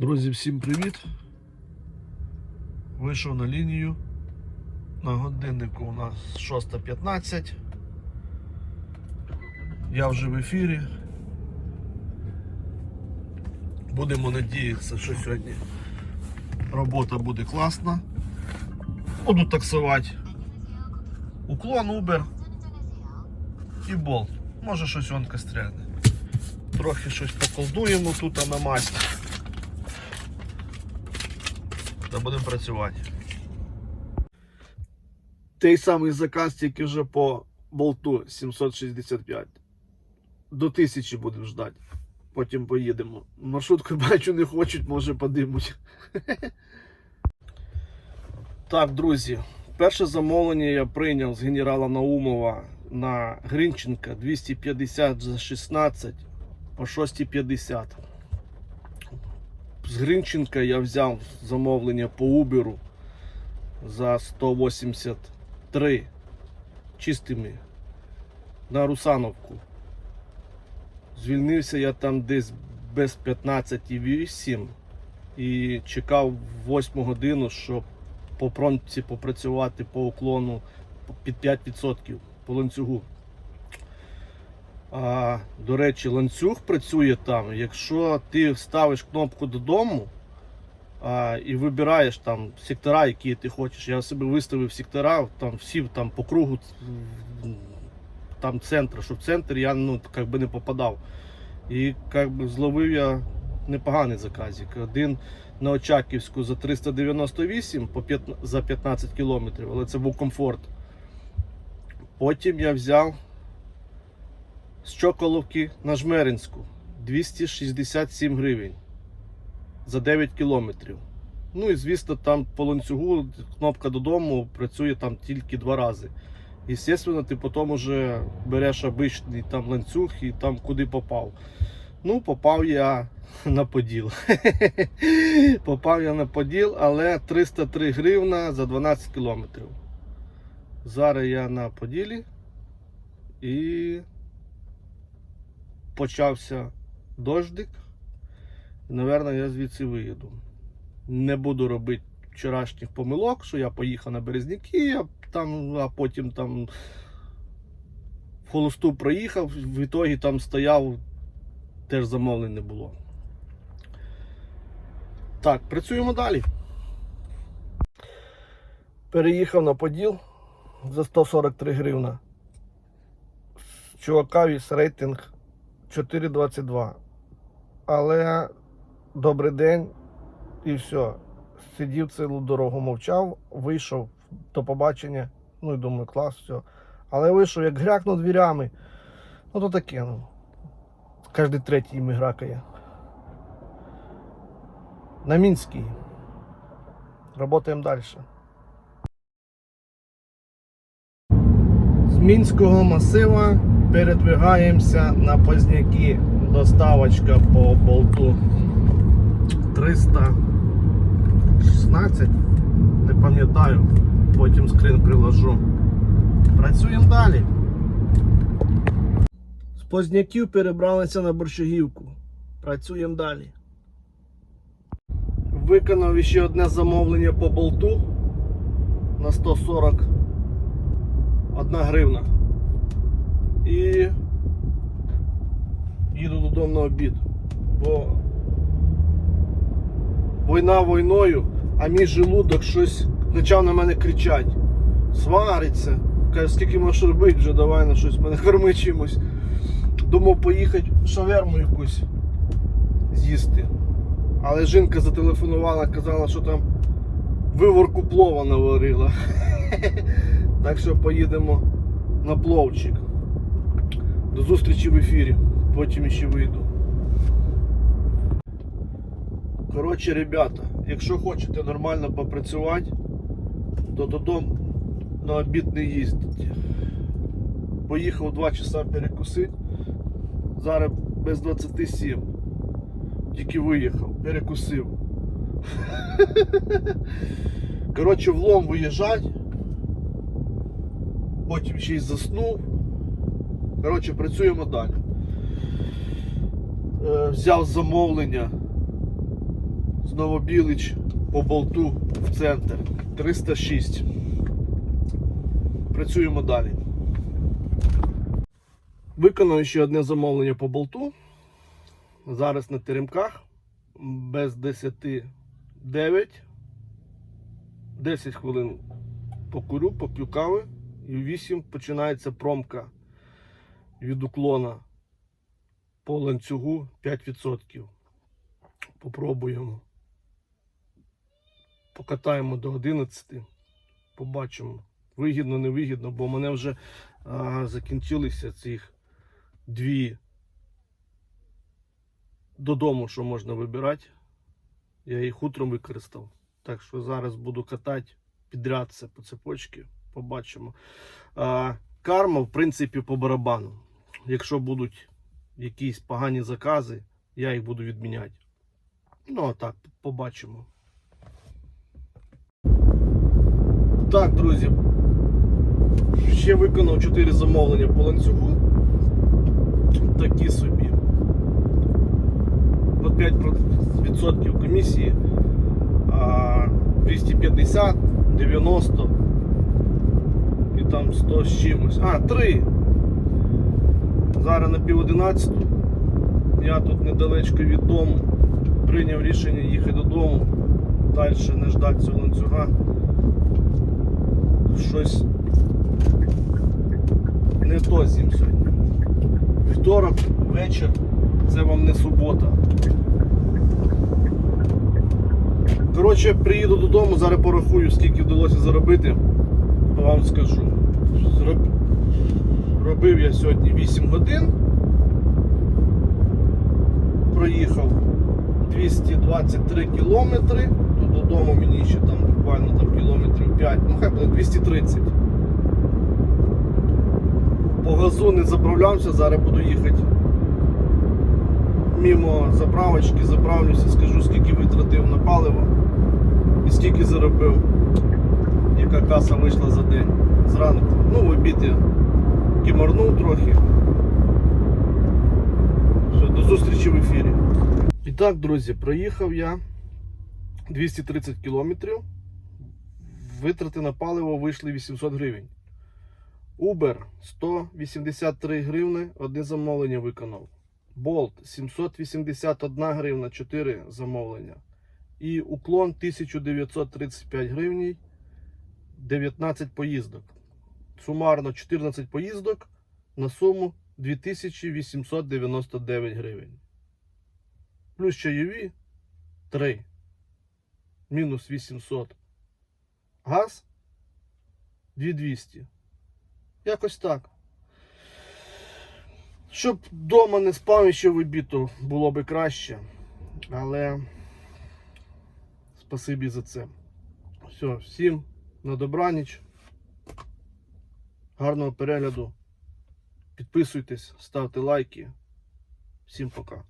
Друзі, всім привіт! Вийшов на лінію. На годиннику у нас 6.15. Я вже в ефірі. Будемо надіятися, що сьогодні робота буде класна. Буду таксувати. Уклон, Uber і болт. Може щось онка стряне. Трохи щось поколдуємо тут на масті. Та будемо працювати. Той самий заказ, тільки вже по болту 765. До 1000 будемо ждати. Потім поїдемо. Маршрутку бачу, не хочуть, може подимуть. Так, друзі. Перше замовлення я прийняв з генерала Наумова на Гринченка 250 за 16 по 6,50. З Гринченка я взяв замовлення по Uber за 183 чистими на Русановку. Звільнився я там десь без 15,8 і чекав 8 годину, щоб по промці попрацювати по уклону під 5% по ланцюгу. А, до речі, ланцюг працює там. Якщо ти ставиш кнопку додому а, і вибираєш там сектора, які ти хочеш. Я себе виставив сектора, там всі там по кругу там центр, що в центр я ну, как би не попадав. І как би, зловив я непоганий заказик. Один на Очаківську за 398 по 15, за 15 кілометрів, але це був комфорт. Потім я взяв з Чоколовки на Жмеринську 267 гривень за 9 кілометрів. Ну і звісно, там по ланцюгу кнопка додому працює там тільки два рази. Естественно, ти потім вже береш обичний там ланцюг і там куди попав. Ну, попав я на поділ. попав я на поділ, але 303 гривна за 12 кілометрів. Зараз я на поділі і почався дождик. І, я звідси виїду. Не буду робити вчорашніх помилок, що я поїхав на Березняки, а, там, а потім там в холосту проїхав, в ітогі там стояв, теж замовлень не було. Так, працюємо далі. Переїхав на Поділ за 143 гривна. Чувака віз рейтинг 4,22. Але добрий день і все. Сидів цілу дорогу, мовчав, вийшов до побачення. Ну і думаю, клас, все. Але вийшов, як грякнув двірями. Ну то таке, ну. Кожний третій їм гракає. На Мінській. Работаємо далі. З Мінського масива передвигаємося на Позняки. Доставочка по болту 316. Не пам'ятаю, потім скрин приложу. Працюємо далі. З Позняків перебралися на Борщагівку. Працюємо далі. Виконав ще одне замовлення по болту на 140 1 гривна. І їду додому на обід. Бо війна війною, а мій желудок щось почав на мене кричати. Свариться. Каже, скільки можеш робити вже, давай на щось мене корми чимось. Думав поїхати шаверму якусь з'їсти. Але жінка зателефонувала, казала, що там виворку плова наварила. Так що поїдемо на пловчик. До зустрічі в ефірі. Потім ще вийду. Коротше, ребята, якщо хочете нормально попрацювати, то додому на обід не їздіть. Поїхав 2 часа перекусити. Зараз без 27. Тільки виїхав, перекусив. Коротше, влом виїжджать. Потім ще й заснув. Коротше, працюємо далі. Е, взяв замовлення Знову білич по болту в центр. 306. Працюємо далі. Виконаю ще одне замовлення по болту. Зараз на теремках. Без 10 9. 10 хвилин покурю, поп'ю кави. І в 8 починається промка від уклона по ланцюгу 5%. Попробуємо. Покатаємо до 11. Побачимо. Вигідно, не вигідно, бо в мене вже а, закінчилися цих дві додому, що можна вибирати. Я їх утром використав. Так що зараз буду катати підряд це по цепочці. Побачимо. А, карма, в принципі, по барабану. Якщо будуть якісь погані закази, я їх буду відміняти. Ну, а так, побачимо. Так, друзі. Ще виконав 4 замовлення по ланцюгу. Такі собі. По 5% комісії. 250, 90 і там 100 з чимось. А, 3. Зараз на пів 11. Я тут недалечко від дому. Прийняв рішення їхати додому. Далі не ждати цього ланцюга. Щось не то зім сьогодні. Вівторок, вечір, це вам не субота. Коротше, приїду додому, зараз порахую, скільки вдалося заробити, вам скажу. Робив я сьогодні 8 годин. Проїхав 223 кілометри. То додому мені ще там буквально там кілометрів 5, ну хай буде 230. По газу не заправлявся, зараз буду їхати. Мімо заправочки, заправлюся, скажу, скільки витратив на паливо і скільки заробив, яка каса вийшла за день зранку. Ну, в обід я кімарнув трохи. Все, до зустрічі в ефірі. І так, друзі, проїхав я 230 кілометрів. Витрати на паливо вийшли 800 гривень. Uber 183 гривни, одне замовлення виконав. Bolt 781 гривна, 4 замовлення. І уклон 1935 гривень, 19 поїздок. Сумарно 14 поїздок на суму 2899 гривень. Плюс чайові 3. Мінус 800. Газ 2200. Якось так. Щоб вдома не спав ще в обіду було би краще. Але спасибі за це. Все, всім на добраніч. Гарного перегляду. Підписуйтесь, ставте лайки. Всім пока.